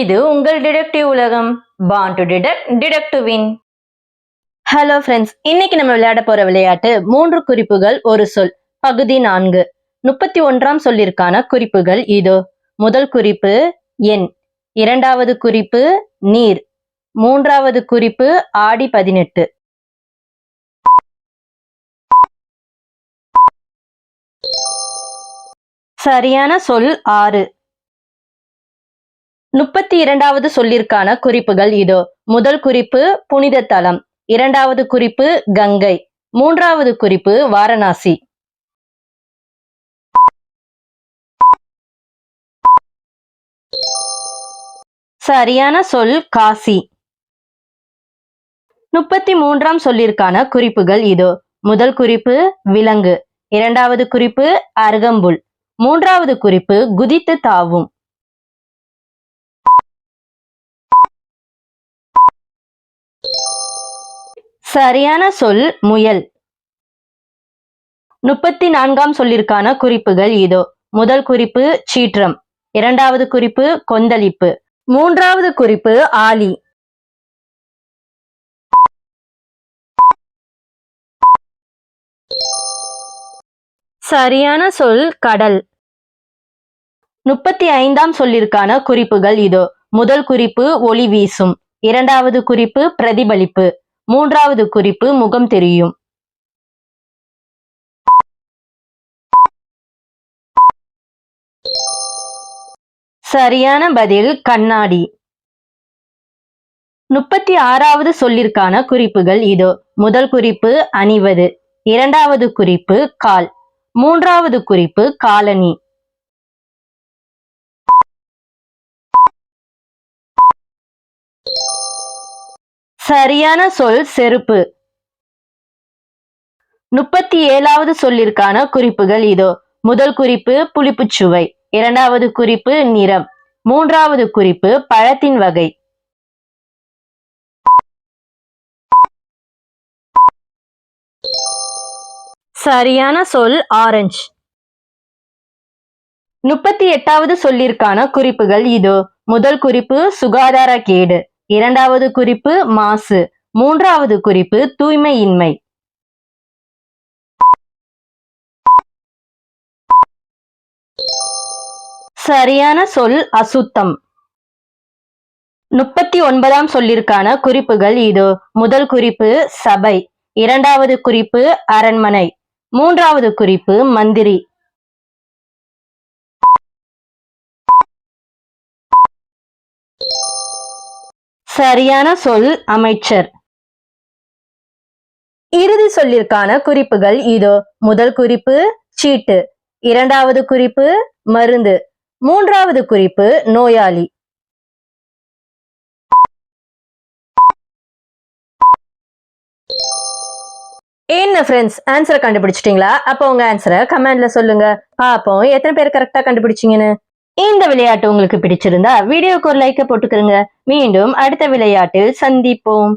இது உங்கள் டிடெக்டிவ் உலகம். Born to detect detective win hello friends இன்னைக்கு நம்ம விளையாட போற விளையாட்டு மூன்று குறிப்புகள் ஒரு சொல் பகுதி நான்கு. முப்பத்தி ஒன்றாம் சொல்லிற்கான குறிப்புகள் இதோ. முதல் குறிப்பு எண். இரண்டாவது குறிப்பு நீர். மூன்றாவது குறிப்பு ஆடி பதினெட்டு. சரியான சொல் ஆறு. முப்பத்தி இரண்டாவது சொல்லிற்கான குறிப்புகள் இதோ. முதல் குறிப்பு புனித தலம் இரண்டாவது குறிப்பு கங்கை. மூன்றாவது குறிப்பு வாரணாசி. சரியான சொல் காசி. முப்பத்தி மூன்றாம் சொல்லிற்கான குறிப்புகள் இதோ. முதல் குறிப்பு விலங்கு. இரண்டாவது குறிப்பு அருகம்புல். மூன்றாவது குறிப்பு குதித்து தாவும். சரியான சொல் முயல். முப்பத்தி நான்காம் சொல்லிற்கான குறிப்புகள் இதோ. முதல் குறிப்பு சீற்றம். இரண்டாவது குறிப்பு கொந்தளிப்பு. மூன்றாவது குறிப்பு ஆலி. சரியான சொல் கடல். முப்பத்தி ஐந்தாம் சொல்லிற்கான குறிப்புகள் இதோ. முதல் குறிப்பு ஒளி வீசும். இரண்டாவது குறிப்பு பிரதிபலிப்பு. மூன்றாவது குறிப்பு முகம் தெரியும். சரியான பதில் கண்ணாடி. முப்பத்தி ஆறாவது சொல்லிற்கான குறிப்புகள் இதோ. முதல் குறிப்பு அணிவது. இரண்டாவது குறிப்பு கால். மூன்றாவது குறிப்பு காலனி சரியான சொல் செருப்பு. முப்பத்தி ஏழாவது சொல்லிற்கான குறிப்புகள் இதோ. முதல் குறிப்பு புளிப்புச்சுவை இரண்டாவது குறிப்பு நிறம். மூன்றாவது குறிப்பு பழத்தின் வகை. சரியான சொல் ஆரஞ்சு. முப்பத்தி எட்டாவது சொல்லிற்கான குறிப்புகள் இதோ. முதல் குறிப்பு சுகாதார கேடு. இரண்டாவது குறிப்பு மாசு. மூன்றாவது குறிப்பு தூய்மையின்மை. சரியான சொல் அசுத்தம். முப்பத்தி ஒன்பதாம் சொல்லிற்கான குறிப்புகள் இதோ. முதல் குறிப்பு சபை. இரண்டாவது குறிப்பு அரண்மனை. மூன்றாவது குறிப்பு மந்திரி. சரியான சொல் அமைச்சர். இறுதி சொல்லிற்கான குறிப்புகள் இதோ. முதல் குறிப்பு சீட்டு. இரண்டாவது குறிப்பு மருந்து. மூன்றாவது குறிப்பு நோயாளி. என்ன ஃப்ரெண்ட்ஸ் ஆன்சரை கண்டுபிடிச்சிட்டீங்களா? அப்போ உங்க ஆன்சரை கமெண்ட்ல சொல்லுங்க. பாப்போம் எத்தனை பேர் கரெக்டா கண்டுபிடிச்சீங்கன்னு? இந்த விளையாட்டு உங்களுக்கு பிடிச்சிருந்தா வீடியோக்கு ஒரு லைக்கை போட்டுக்கிறங்க மீண்டும் அடுத்த விளையாட்டில் சந்திப்போம்.